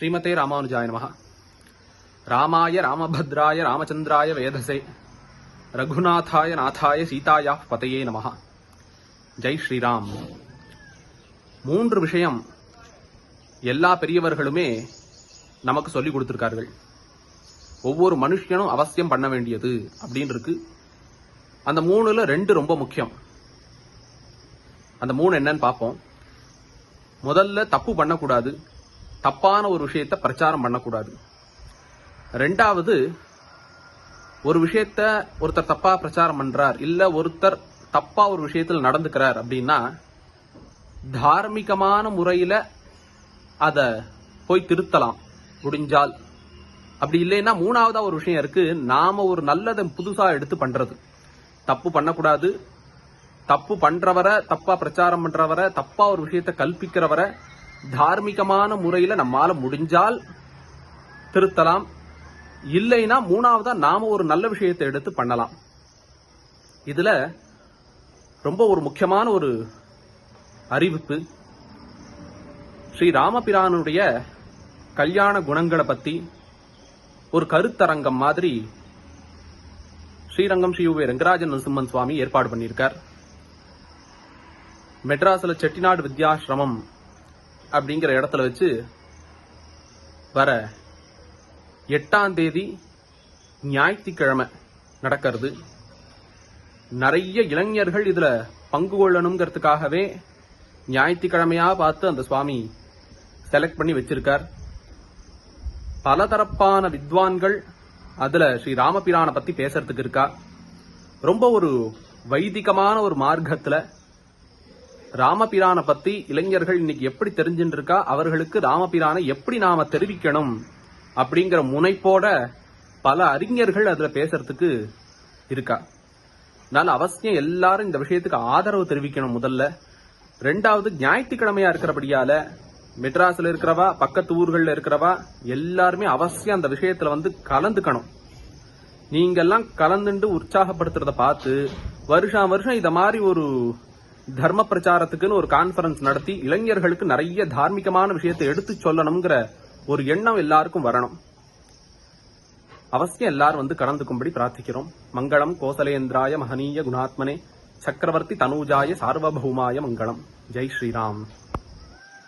ஸ்ரீமதே ராமானுஜாய நமஹ ராமாய ராமபத்ராய ராமச்சந்திராய வேதசே. ரகுநாதாய நாதாய சீதாயா பதையே நமஹ ஜெய் ஸ்ரீராம். மூன்று விஷயம் எல்லா பெரியவர்களுமே நமக்கு சொல்லி கொடுத்திருக்கார்கள். ஒவ்வொரு மனுஷனும் அவசியம் பண்ண வேண்டியது அப்படின்னு இருக்கு அந்த மூணுல ரெண்டு ரொம்ப முக்கியம். அந்த மூணு என்னன்னு பார்ப்போம். முதல்ல தப்பு பண்ணக்கூடாது. தப்பான ஒரு விஷயத்தை பிரச்சாரம் பண்ணக்கூடாது. ரெண்டாவது ஒரு விஷயத்த ஒருத்தர் தப்பா பிரச்சாரம் பண்றார் இல்ல ஒருத்தர் தப்பா ஒரு விஷயத்தில் நடந்துக்கிறார் அப்படின்னா தார்மீகமான முறையில அத போய் திருத்தலாம். முடிஞ்சால். அப்படி இல்லைன்னா மூணாவதா ஒரு விஷயம் இருக்கு நாம ஒரு நல்லதை புதுசா எடுத்து பண்றது. தப்பு பண்ணக்கூடாது. தப்பு பண்றவரை தப்பா பிரச்சாரம் பண்றவரை தப்பா ஒரு விஷயத்தை கல்பிக்கிறவரை தார்மீகமான முறையில நம்மால முடிஞ்சால் திருத்தலாம். இல்லைன்னா மூணாவதா நாம ஒரு நல்ல விஷயத்தை எடுத்து பண்ணலாம். இதுல ரொம்ப ஒரு முக்கியமான ஒரு அறிவிப்பு. ஸ்ரீ ராமபிரானுடைய கல்யாண குணங்களை பத்தி ஒரு கருத்தரங்கம் மாதிரி ஸ்ரீரங்கம் ஸ்ரீ உவே ரங்கராஜன் நரசிம்மன் சுவாமி ஏற்பாடு பண்ணியிருக்கார். மெட்ராஸில் செட்டிநாடு வித்யாசிரமம் அப்படிங்கிற இடத்துல வச்சு வர எட்டாம் தேதி ஞாயிற்றுக்கிழமை நடக்கிறது. நிறைய இளைஞர்கள் இதுல பங்கு கொள்ளணுங்கிறதுக்காகவே ஞாயிற்றுக்கிழமையாக பார்த்து அந்த சுவாமி செலக்ட் பண்ணி வச்சிருக்கார். பலதரப்பான வித்வான்கள் அதுல ஸ்ரீ ராமபிரானை பத்தி பேசுறதுக்கு இருக்கா. ரொம்ப ஒரு வைதிகமான ஒரு மார்க்கத்துல ராமபிரானை பத்தி இளைஞர்கள் இன்னைக்கு எப்படி தெரிஞ்சுட்டு இருக்கா அவர்களுக்கு ராமபிரானை எப்படி நாம தெரிவிக்கணும்? அப்படிங்கிற முனைப்போட பல அறிஞர்கள் அதுல பேசுறதுக்கு இருக்கா. அதனால அவசியம் எல்லாரும் இந்த விஷயத்துக்கு ஆதரவு தெரிவிக்கணும் முதல்ல. ரெண்டாவது ஞாயிற்றுக்கிழமையா இருக்கிறபடியால மெட்ராஸ்ல இருக்கிறவா பக்கத்து ஊர்கள்ல இருக்கிறவா எல்லாருமே அவசியம் அந்த விஷயத்துல வந்து கலந்துக்கணும். நீங்க எல்லாம் கலந்துண்டு உற்சாகப்படுத்துறத பார்த்து வருஷம் வருஷம் இத மாதிரி ஒரு தர்ம பிரச்சாரத்துக்குன்னு ஒரு கான்பரன்ஸ் நடத்தி இளைஞர்களுக்கு நிறைய தார்மீகமான விஷயத்தை எடுத்து சொல்லணுங்கிற ஒரு எண்ணம் எல்லாருக்கும் வரணும். அவசியம் எல்லாரும் வந்து கலந்துக்கும்படி பிரார்த்திக்கிறோம். மங்களம் கோசலேந்திராய மகனீய குணாத்மனே சக்கரவர்த்தி தனூஜாய சார்வபௌமாய மங்களம். ஜெய் ஸ்ரீராம்.